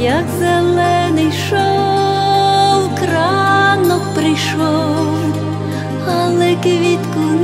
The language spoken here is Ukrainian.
Як зелений шов, крано прийшов, але квітку.